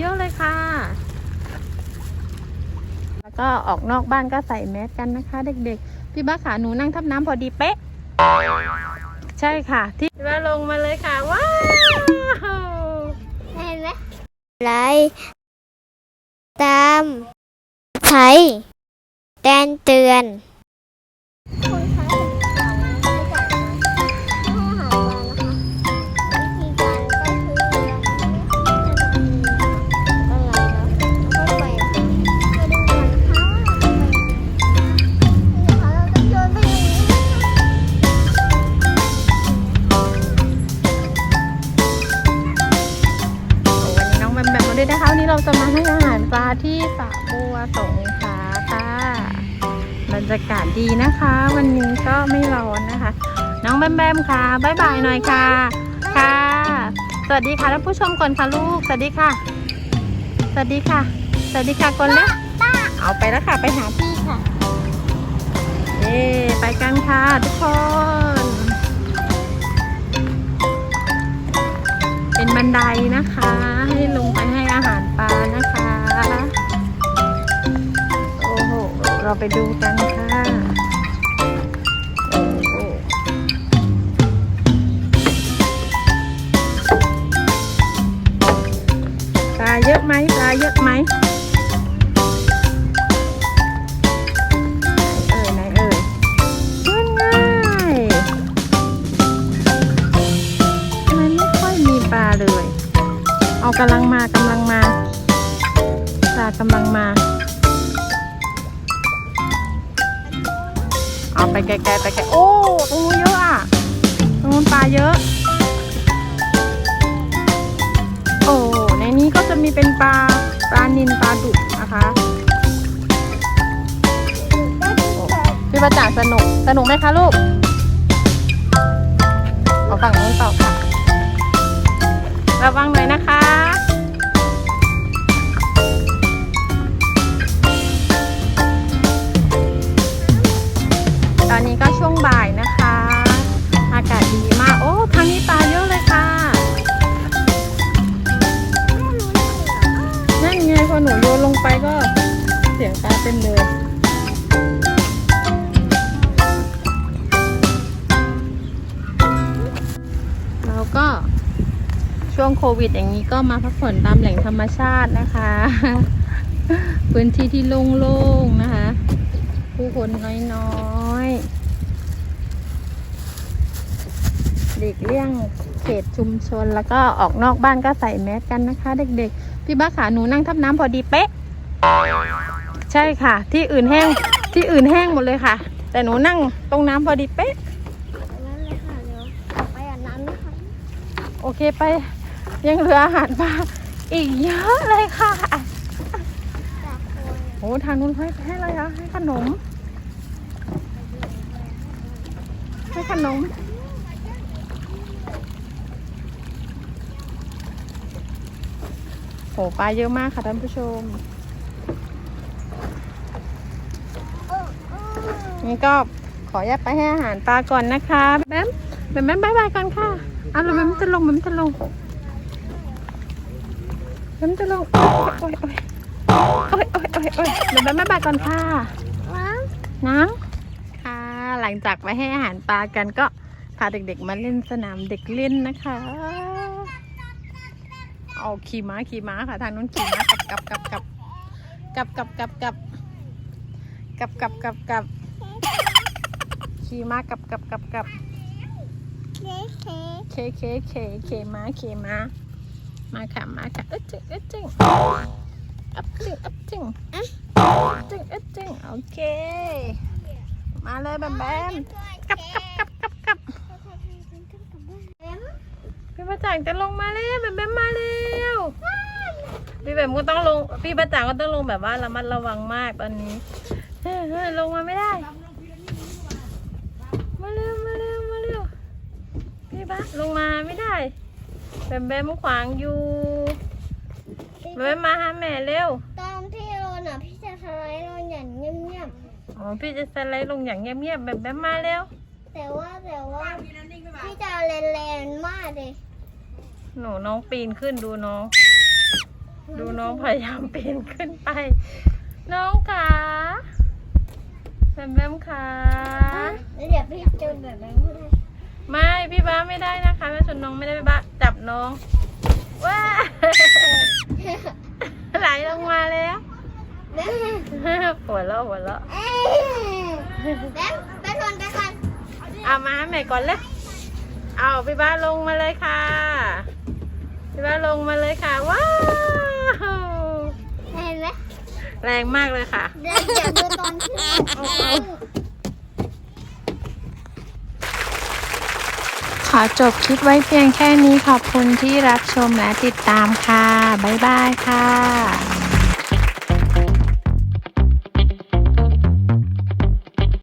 เยอะเลยค่ะ แล้วก็ออกนอกบ้านก็ใส่แมสกันนะคะ เด็กๆ พี่บ้าขาหนูนั่งทับน้ำพอดีเป๊ะ ใช่ค่ะ ที่พี่บ้าลงมาเลยค่ะว้าวเห็นไหมไลตามไทยแจ้งเตือน ยนะคะวันนี้เราจะมาให้อาหารปลาที่สระบัวสงขลาค่ะบรรยากาศดีนะคะ วันนี้ก็ไม่ร้อนนะคะ น้องแบมแบมค่ะบายบายหน่อยค่ะค่ะ สวัสดีค่ะท่านผู้ชมก่อนค่ะลูกสวัสดีค่ะ สวัสดีค่ะ สวัสดีค่ะก่อนแล้วเอาไปแล้วค่ะไปหาพี่ค่ะเย้ไปกันค่ะทุกคนเป็นบันไดนะคะ ให้ลงไป เราไปดูกันค่ะปลาเยอะไหมปลาเยอะไหมเอ่ยไหนเเอาไปไกลๆไปไกลโอ้ตรงนู้นเยอะอะตรงนู้นปลาเยอะ โอ้ในนี้ก็จะมีเป็นปลาปลานินปลาดุกนะคะพี่ประจ่างสนุกสนุกไหมคะลูกเอาฝั่งนู้นต่อค่ะระวังหน่อยนะคะ บ่ายนะคะ อากาศดีมาก โอ้ทางนี้ปลาเยอะเลยค่ะ นั่นไงพอหนูโยนลงไปก็เสียงปลาเต็มเลยเราก็ช่วงโควิดอย่างนี้ก็มาพักผ่อนตามแหล่งธรรมชาตินะคะ พื้นที่ที่โล่งๆนะคะ ผู้คนน้อยๆ เด็กเลี่ยงเขตชุมชน แล้วก็ออกนอกบ้านก็ใส่แมสกันนะคะ เด็กๆ พี่บ้าขาหนูนั่งทับน้ำพอดีเป๊ะ ใช่ค่ะ ที่อื่นแห้งที่อื่นแห้งหมดเลยค่ะ แต่หนูนั่งตรงน้ำพอดีเป๊ะ นั่นเลยค่ะเดี๋ยวไปอาบน้ำนะคะโอเคไปยังเหลืออาหารปลาอีกเยอะเลยค่ะจากโคนโอ้ทางนู้นให้ให้อะไรคะให้ขนม ให้ขนม โหปลาเยอะมากค่ะท่านผู้ชม นี่ก็ขออนุญาตไปให้อาหารปลาก่อนนะคะแบมแบมแบมบายบายก่อนค่ะเอาแล้วแบมจะลงแบมจะลงแบมจะลงโอ้ยโอ้ยโอ้ยโอ้ยโอ้ยโอ้ยเดี๋ยวแบมบายบายก่อนค่ะว้าวน้ำค่ะ หลังจากไปให้อาหารปลากันก็พาเด็กๆมาเล่นสนามเด็กเล่นนะคะ เอาขี่ม้าขี่ม้าค่ะ ทางนู้นขี่ม้ากับกับกับกับกับกับกับกับกับกับกับขี่ม้ากับกับกับกับเคเคเคเคเคม้าเคม้ามาค่ะมาค่ะเอ๊ะจึงเอ๊ะจึงอัพจึงอัพจึงอัพจึงเอ๊ะจึงโอเค มาเลยแบมแบมกับกับกับ กับกับพี่ประจังจะลงมาแล้วแบมแบมมาแล้วพี่แบมก็ต้องลง พี่ประจังก็ต้องลงแบบว่าระมัดระวังมากตอนนี้เฮ้ยเฮ้ยลงมาไม่ได้ มาเร็วมาเร็วมาเร็วพี่ปะลงมาไม่ได้แบมแบมขวางอยู่แบมแบมมาหาแม่เร็วตอนที่โรนอะพี่จะสไลด์โรนอย่างเงียบอ๋อพี่จะสไลด์ลงอย่างเงียบๆแบมแบมมาเร็วๆแต่ว่าแต่ว่าพี่จะแรงๆมากเลย หนูน้องปีนขึ้นดูน้อง ดูน้องพยายามปีนขึ้นไป น้องขาแบมแบมขาแล้วเดี๋ยวพี่จนแบบนั้นก็ได้ไม่พี่บ้าไม่ได้นะคะแม่ชนน้องไม่ได้พี่บ้าจับน้องว้าไหลลงมาแล้วแบ๊บหัวเราะหัวเราะแบ๊บไปชนไปกันเอามาให้แม่ก่อนเลยเอาพี่บ้าลงมาเลยค่ะ พี่บ้าลงมาเลยค่ะ ว้าว เห็นไหมแรงมากเลยค่ะ เดี๋ยวเดี๋ยวดูตอนขึ้นขอจบคลิปไว้เพียงแค่นี้ขอบคุณที่รับชมและติดตามค่ะ บ๊ายบายค่ะ